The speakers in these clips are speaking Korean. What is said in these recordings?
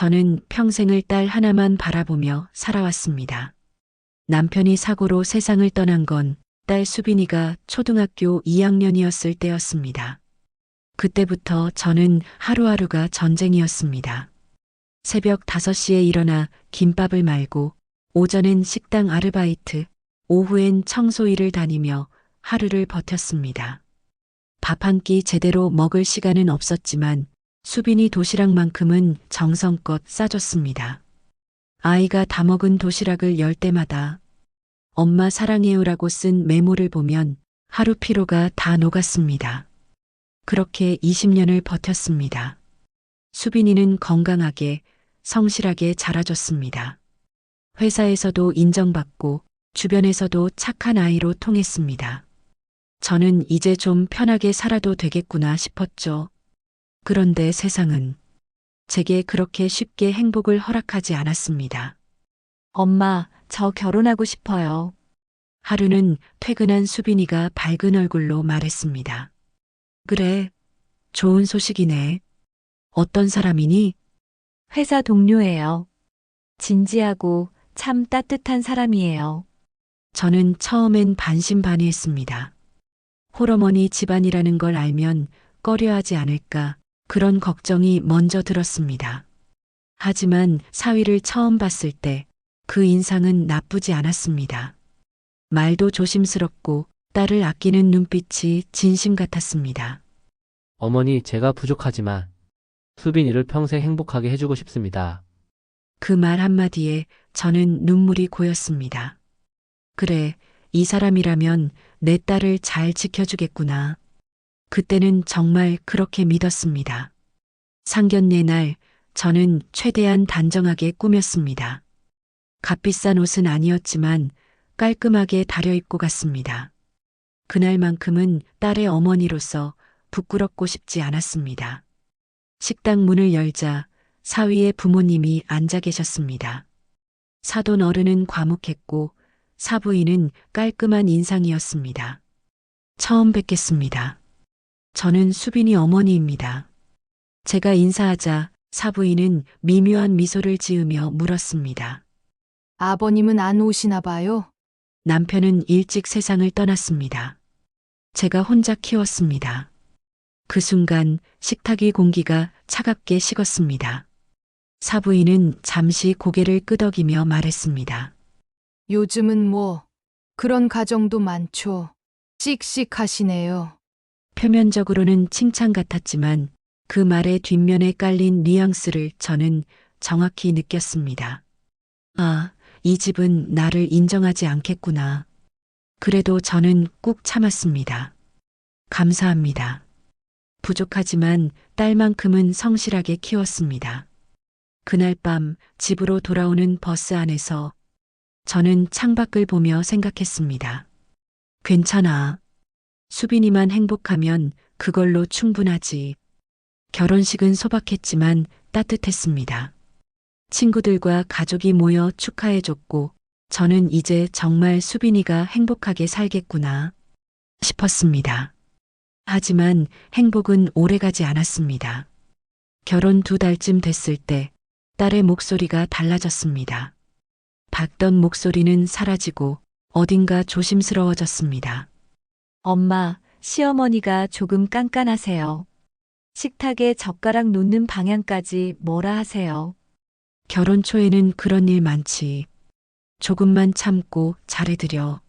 저는 평생을 딸 하나만 바라보며 살아왔습니다. 남편이 사고로 세상을 떠난 건 딸 수빈이가 초등학교 2학년이었을 때였습니다. 그때부터 저는 하루하루가 전쟁이었습니다. 새벽 5시에 일어나 김밥을 말고 오전엔 식당 아르바이트, 오후엔 청소 일을 다니며 하루를 버텼습니다. 밥 한 끼 제대로 먹을 시간은 없었지만 수빈이 도시락만큼은 정성껏 싸줬습니다. 아이가 다 먹은 도시락을 열 때마다 엄마 사랑해요라고 쓴 메모를 보면 하루 피로가 다 녹았습니다. 그렇게 20년을 버텼습니다. 수빈이는 건강하게, 성실하게 자라줬습니다. 회사에서도 인정받고 주변에서도 착한 아이로 통했습니다. 저는 이제 좀 편하게 살아도 되겠구나 싶었죠. 그런데 세상은 제게 그렇게 쉽게 행복을 허락하지 않았습니다. 엄마, 저 결혼하고 싶어요. 하루는 퇴근한 수빈이가 밝은 얼굴로 말했습니다. 그래, 좋은 소식이네. 어떤 사람이니? 회사 동료예요. 진지하고 참 따뜻한 사람이에요. 저는 처음엔 반신반의했습니다. 홀어머니 집안이라는 걸 알면 꺼려하지 않을까 그런 걱정이 먼저 들었습니다. 하지만 사위를 처음 봤을 때 그 인상은 나쁘지 않았습니다. 말도 조심스럽고 딸을 아끼는 눈빛이 진심 같았습니다. 어머니, 제가 부족하지만 수빈이를 평생 행복하게 해주고 싶습니다. 그 말 한마디에 저는 눈물이 고였습니다. 그래, 이 사람이라면 내 딸을 잘 지켜주겠구나. 그때는 정말 그렇게 믿었습니다. 상견례 날 저는 최대한 단정하게 꾸몄습니다. 값비싼 옷은 아니었지만 깔끔하게 다려입고 갔습니다. 그날만큼은 딸의 어머니로서 부끄럽고 싶지 않았습니다. 식당 문을 열자 사위의 부모님이 앉아 계셨습니다. 사돈 어른은 과묵했고 사부인은 깔끔한 인상이었습니다. 처음 뵙겠습니다. 저는 수빈이 어머니입니다. 제가 인사하자 사부인은 미묘한 미소를 지으며 물었습니다. 아버님은 안 오시나 봐요. 남편은 일찍 세상을 떠났습니다. 제가 혼자 키웠습니다. 그 순간 식탁의 공기가 차갑게 식었습니다. 사부인은 잠시 고개를 끄덕이며 말했습니다. 요즘은 뭐 그런 가정도 많죠. 씩씩하시네요. 표면적으로는 칭찬 같았지만 그 말의 뒷면에 깔린 뉘앙스를 저는 정확히 느꼈습니다. 아, 이 집은 나를 인정하지 않겠구나. 그래도 저는 꾹 참았습니다. 감사합니다. 부족하지만 딸만큼은 성실하게 키웠습니다. 그날 밤 집으로 돌아오는 버스 안에서 저는 창밖을 보며 생각했습니다. 괜찮아. 수빈이만 행복하면 그걸로 충분하지. 결혼식은 소박했지만 따뜻했습니다. 친구들과 가족이 모여 축하해줬고 저는 이제 정말 수빈이가 행복하게 살겠구나 싶었습니다. 하지만 행복은 오래가지 않았습니다. 결혼 두 달쯤 됐을 때 딸의 목소리가 달라졌습니다. 밝던 목소리는 사라지고 어딘가 조심스러워졌습니다. 엄마, 시어머니가 조금 깐깐하세요. 식탁에 젓가락 놓는 방향까지 뭐라 하세요. 결혼 초에는 그런 일 많지. 조금만 참고 잘해드려.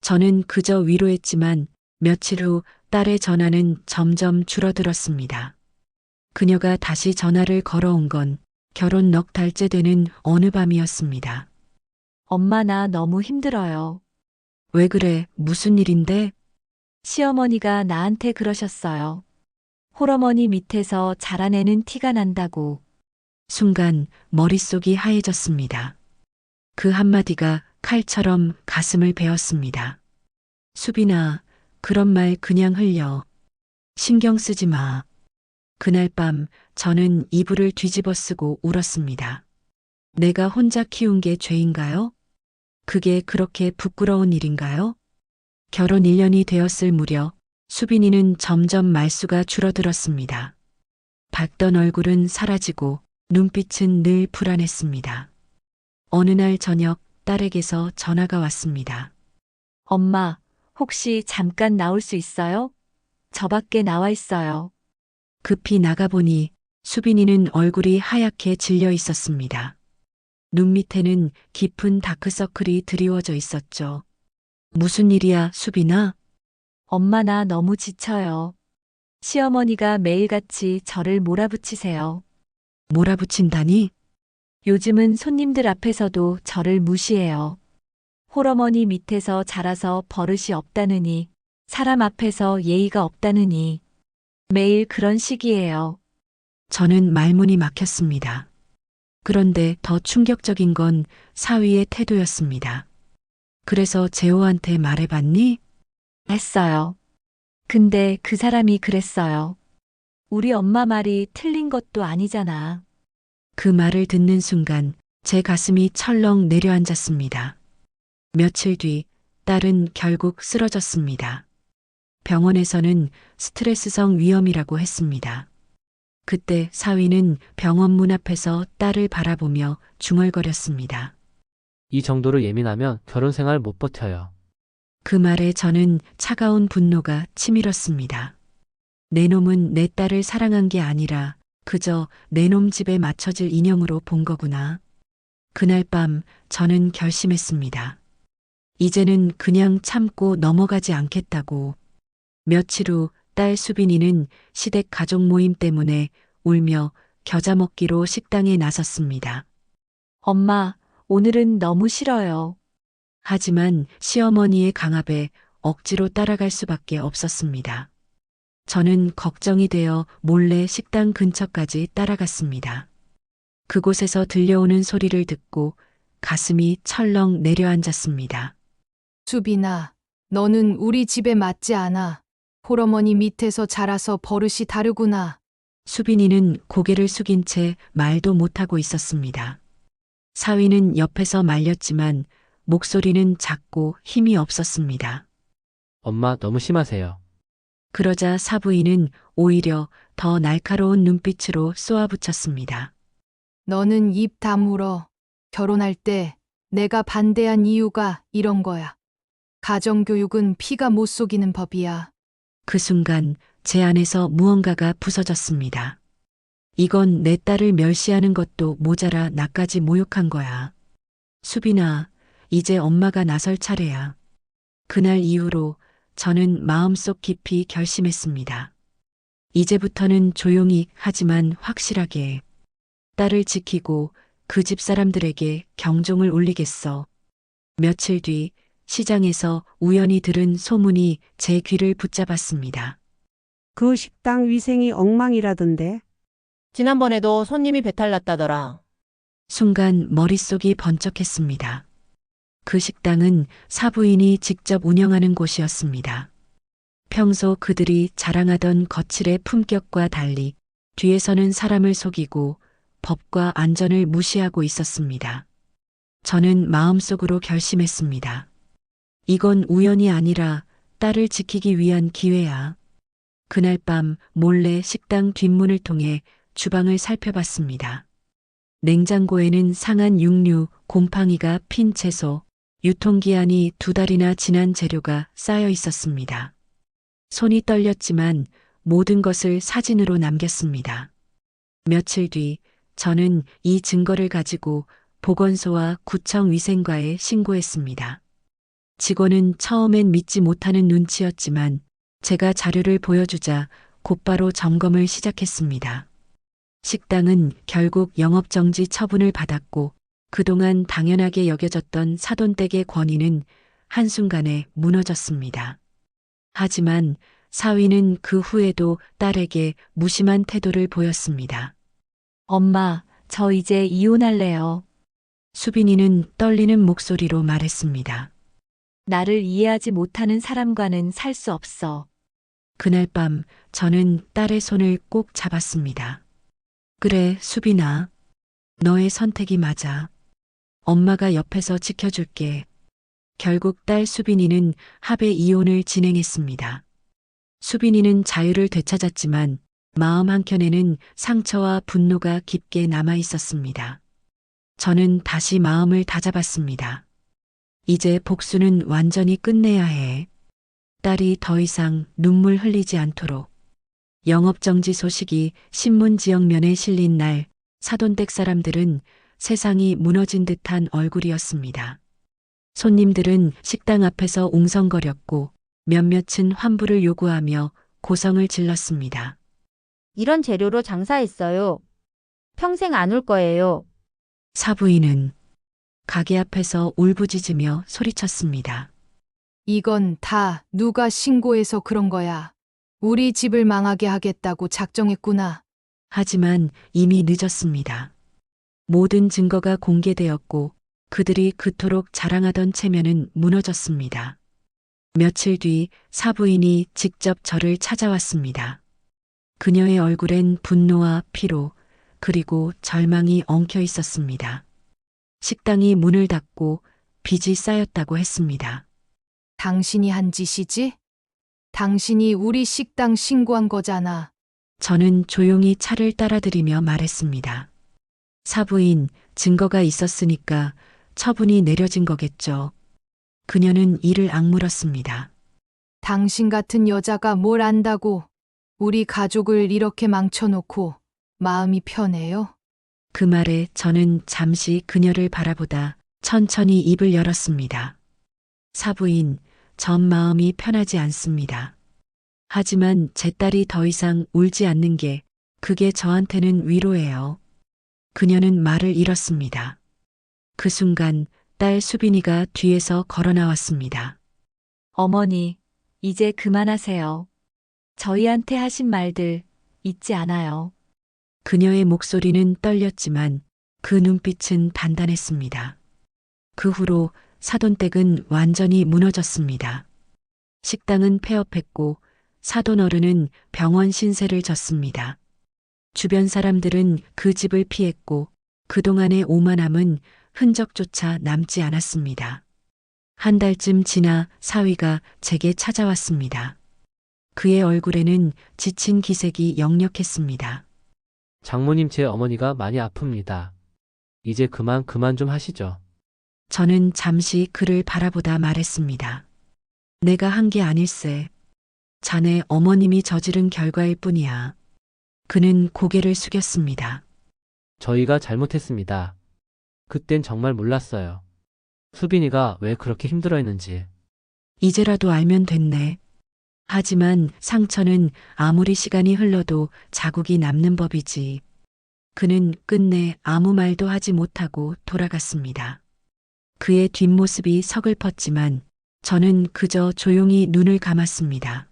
저는 그저 위로했지만 며칠 후 딸의 전화는 점점 줄어들었습니다. 그녀가 다시 전화를 걸어온 건 결혼 넉 달째 되는 어느 밤이었습니다. 엄마 나 너무 힘들어요. 왜 그래? 무슨 일인데? 시어머니가 나한테 그러셨어요. 홀어머니 밑에서 자라내는 티가 난다고. 순간 머릿속이 하얘졌습니다. 그 한마디가 칼처럼 가슴을 베었습니다. 수빈아, 그런 말 그냥 흘려. 신경 쓰지 마. 그날 밤 저는 이불을 뒤집어 쓰고 울었습니다. 내가 혼자 키운 게 죄인가요? 그게 그렇게 부끄러운 일인가요? 결혼 1년이 되었을 무렵 수빈이는 점점 말수가 줄어들었습니다. 밝던 얼굴은 사라지고 눈빛은 늘 불안했습니다. 어느 날 저녁 딸에게서 전화가 왔습니다. 엄마, 혹시 잠깐 나올 수 있어요? 저 밖에 나와 있어요. 급히 나가보니 수빈이는 얼굴이 하얗게 질려 있었습니다. 눈 밑에는 깊은 다크서클이 드리워져 있었죠. 무슨 일이야, 수빈아? 엄마 나 너무 지쳐요. 시어머니가 매일같이 저를 몰아붙이세요. 몰아붙인다니? 요즘은 손님들 앞에서도 저를 무시해요. 홀어머니 밑에서 자라서 버릇이 없다느니, 사람 앞에서 예의가 없다느니, 매일 그런 식이에요. 저는 말문이 막혔습니다. 그런데 더 충격적인 건 사위의 태도였습니다. 그래서 재호한테 말해봤니? 했어요. 근데 그 사람이 그랬어요. 우리 엄마 말이 틀린 것도 아니잖아. 그 말을 듣는 순간 제 가슴이 철렁 내려앉았습니다. 며칠 뒤 딸은 결국 쓰러졌습니다. 병원에서는 스트레스성 위험이라고 했습니다. 그때 사위는 병원 문 앞에서 딸을 바라보며 중얼거렸습니다. 이 정도로 예민하면 결혼 생활 못 버텨요. 그 말에 저는 차가운 분노가 치밀었습니다. 내 놈은 내 딸을 사랑한 게 아니라 그저 내 놈 집에 맞춰질 인형으로 본 거구나. 그날 밤 저는 결심했습니다. 이제는 그냥 참고 넘어가지 않겠다고. 며칠 후 딸 수빈이는 시댁 가족 모임 때문에 울며 겨자 먹기로 식당에 나섰습니다. 엄마, 오늘은 너무 싫어요. 하지만 시어머니의 강압에 억지로 따라갈 수밖에 없었습니다. 저는 걱정이 되어 몰래 식당 근처까지 따라갔습니다. 그곳에서 들려오는 소리를 듣고 가슴이 철렁 내려앉았습니다. 수빈아, 너는 우리 집에 맞지 않아. 홀어머니 밑에서 자라서 버릇이 다르구나. 수빈이는 고개를 숙인 채 말도 못하고 있었습니다. 사위는 옆에서 말렸지만 목소리는 작고 힘이 없었습니다. 엄마 너무 심하세요. 그러자 사부인은 오히려 더 날카로운 눈빛으로 쏘아붙였습니다. 너는 입 다물어. 결혼할 때 내가 반대한 이유가 이런 거야. 가정교육은 피가 못 속이는 법이야. 그 순간 제 안에서 무언가가 부서졌습니다. 이건 내 딸을 멸시하는 것도 모자라 나까지 모욕한 거야. 수빈아, 이제 엄마가 나설 차례야. 그날 이후로 저는 마음속 깊이 결심했습니다. 이제부터는 조용히 하지만 확실하게 딸을 지키고 그 집 사람들에게 경종을 울리겠어. 며칠 뒤 시장에서 우연히 들은 소문이 제 귀를 붙잡았습니다. 그 식당 위생이 엉망이라던데. 지난번에도 손님이 배탈 났다더라. 순간 머릿속이 번쩍했습니다. 그 식당은 사부인이 직접 운영하는 곳이었습니다. 평소 그들이 자랑하던 거칠의 품격과 달리 뒤에서는 사람을 속이고 법과 안전을 무시하고 있었습니다. 저는 마음속으로 결심했습니다. 이건 우연이 아니라 딸을 지키기 위한 기회야. 그날 밤 몰래 식당 뒷문을 통해 주방을 살펴봤습니다. 냉장고에는 상한 육류, 곰팡이가 핀 채소, 유통기한이 두 달이나 지난 재료가 쌓여 있었습니다. 손이 떨렸지만 모든 것을 사진으로 남겼습니다. 며칠 뒤 저는 이 증거를 가지고 보건소와 구청 위생과에 신고했습니다. 직원은 처음엔 믿지 못하는 눈치였지만 제가 자료를 보여주자 곧바로 점검을 시작했습니다. 식당은 결국 영업정지 처분을 받았고 그동안 당연하게 여겨졌던 사돈댁의 권위는 한순간에 무너졌습니다. 하지만 사위는 그 후에도 딸에게 무심한 태도를 보였습니다. 엄마, 저 이제 이혼할래요. 수빈이는 떨리는 목소리로 말했습니다. 나를 이해하지 못하는 사람과는 살 수 없어. 그날 밤 저는 딸의 손을 꼭 잡았습니다. 그래, 수빈아. 너의 선택이 맞아. 엄마가 옆에서 지켜줄게. 결국 딸 수빈이는 합의 이혼을 진행했습니다. 수빈이는 자유를 되찾았지만 마음 한켠에는 상처와 분노가 깊게 남아 있었습니다. 저는 다시 마음을 다잡았습니다. 이제 복수는 완전히 끝내야 해. 딸이 더 이상 눈물 흘리지 않도록. 영업정지 소식이 신문 지역면에 실린 날 사돈댁 사람들은 세상이 무너진 듯한 얼굴이었습니다. 손님들은 식당 앞에서 웅성거렸고 몇몇은 환불을 요구하며 고성을 질렀습니다. 이런 재료로 장사했어요. 평생 안 올 거예요. 사부인은 가게 앞에서 울부짖으며 소리쳤습니다. 이건 다 누가 신고해서 그런 거야. 우리 집을 망하게 하겠다고 작정했구나. 하지만 이미 늦었습니다. 모든 증거가 공개되었고 그들이 그토록 자랑하던 체면은 무너졌습니다. 며칠 뒤 사부인이 직접 저를 찾아왔습니다. 그녀의 얼굴엔 분노와 피로 그리고 절망이 엉켜 있었습니다. 식당이 문을 닫고 빚이 쌓였다고 했습니다. 당신이 한 짓이지? 당신이 우리 식당 신고한 거잖아. 저는 조용히 차를 따라들이며 말했습니다. 사부인, 증거가 있었으니까 처분이 내려진 거겠죠. 그녀는 이를 악물었습니다. 당신 같은 여자가 뭘 안다고 우리 가족을 이렇게 망쳐놓고 마음이 편해요? 그 말에 저는 잠시 그녀를 바라보다 천천히 입을 열었습니다. 사부인, 전 마음이 편하지 않습니다. 하지만 제 딸이 더 이상 울지 않는 게 그게 저한테는 위로예요. 그녀는 말을 잃었습니다. 그 순간 딸 수빈이가 뒤에서 걸어 나왔습니다. 어머니, 이제 그만하세요. 저희한테 하신 말들 잊지 않아요. 그녀의 목소리는 떨렸지만 그 눈빛은 단단했습니다. 그 후로 사돈댁은 완전히 무너졌습니다. 식당은 폐업했고 사돈 어른은 병원 신세를 졌습니다. 주변 사람들은 그 집을 피했고 그동안의 오만함은 흔적조차 남지 않았습니다. 한 달쯤 지나 사위가 제게 찾아왔습니다. 그의 얼굴에는 지친 기색이 역력했습니다. 장모님 제 어머니가 많이 아픕니다. 이제 그만 그만 좀 하시죠. 저는 잠시 그를 바라보다 말했습니다. 내가 한 게 아닐세. 자네 어머님이 저지른 결과일 뿐이야. 그는 고개를 숙였습니다. 저희가 잘못했습니다. 그땐 정말 몰랐어요. 수빈이가 왜 그렇게 힘들어했는지. 이제라도 알면 됐네. 하지만 상처는 아무리 시간이 흘러도 자국이 남는 법이지. 그는 끝내 아무 말도 하지 못하고 돌아갔습니다. 그의 뒷모습이 서글펐지만 저는 그저 조용히 눈을 감았습니다.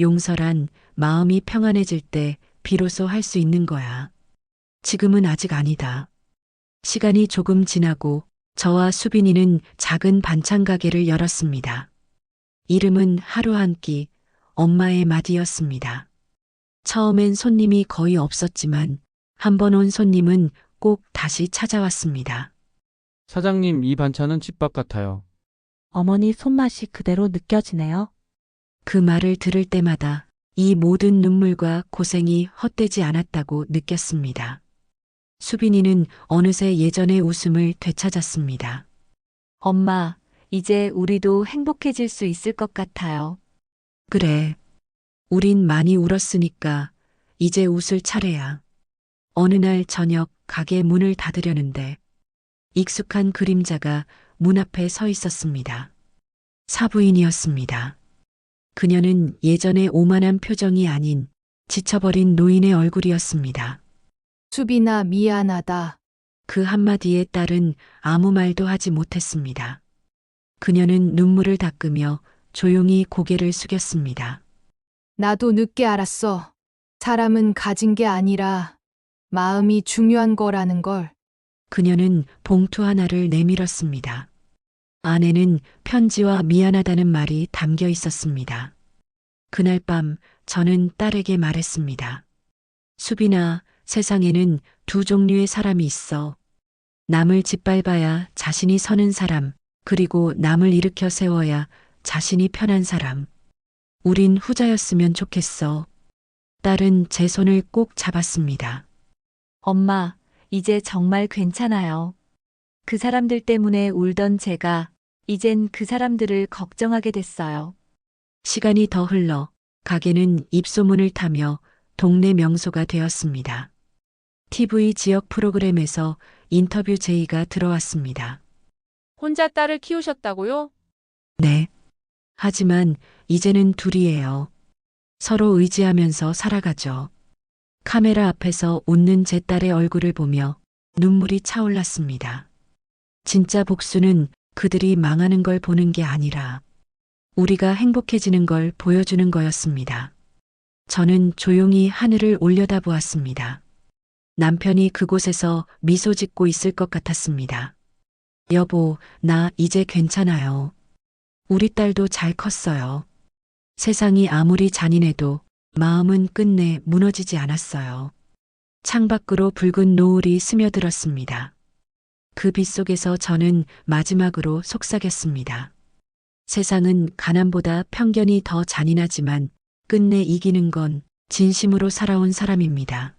용서란 마음이 평안해질 때 비로소 할 수 있는 거야. 지금은 아직 아니다. 시간이 조금 지나고 저와 수빈이는 작은 반찬 가게를 열었습니다. 이름은 하루 한 끼, 엄마의 맛이었습니다. 처음엔 손님이 거의 없었지만 한 번 온 손님은 꼭 다시 찾아왔습니다. 사장님, 이 반찬은 집밥 같아요. 어머니 손맛이 그대로 느껴지네요. 그 말을 들을 때마다 이 모든 눈물과 고생이 헛되지 않았다고 느꼈습니다. 수빈이는 어느새 예전의 웃음을 되찾았습니다. 엄마, 이제 우리도 행복해질 수 있을 것 같아요. 그래. 우린 많이 울었으니까 이제 웃을 차례야. 어느 날 저녁 가게 문을 닫으려는데 익숙한 그림자가 문 앞에 서 있었습니다. 사부인이었습니다. 그녀는 예전의 오만한 표정이 아닌 지쳐버린 노인의 얼굴이었습니다. 수빈아 미안하다. 그 한마디에 딸은 아무 말도 하지 못했습니다. 그녀는 눈물을 닦으며 조용히 고개를 숙였습니다. 나도 늦게 알았어. 사람은 가진 게 아니라 마음이 중요한 거라는 걸. 그녀는 봉투 하나를 내밀었습니다. 안에는 편지와 미안하다는 말이 담겨 있었습니다. 그날 밤 저는 딸에게 말했습니다. 수빈아, 세상에는 두 종류의 사람이 있어. 남을 짓밟아야 자신이 서는 사람, 그리고 남을 일으켜 세워야 자신이 편한 사람. 우린 후자였으면 좋겠어. 딸은 제 손을 꼭 잡았습니다. 엄마, 이제 정말 괜찮아요. 그 사람들 때문에 울던 제가 이젠 그 사람들을 걱정하게 됐어요. 시간이 더 흘러 가게는 입소문을 타며 동네 명소가 되었습니다. TV 지역 프로그램에서 인터뷰 제의가 들어왔습니다. 혼자 딸을 키우셨다고요? 네. 하지만 이제는 둘이에요. 서로 의지하면서 살아가죠. 카메라 앞에서 웃는 제 딸의 얼굴을 보며 눈물이 차올랐습니다. 진짜 복수는 그들이 망하는 걸 보는 게 아니라 우리가 행복해지는 걸 보여주는 거였습니다. 저는 조용히 하늘을 올려다보았습니다. 남편이 그곳에서 미소 짓고 있을 것 같았습니다. 여보, 나 이제 괜찮아요. 우리 딸도 잘 컸어요. 세상이 아무리 잔인해도 마음은 끝내 무너지지 않았어요. 창밖으로 붉은 노을이 스며들었습니다. 그 빛 속에서 저는 마지막으로 속삭였습니다. 세상은 가난보다 편견이 더 잔인하지만 끝내 이기는 건 진심으로 살아온 사람입니다.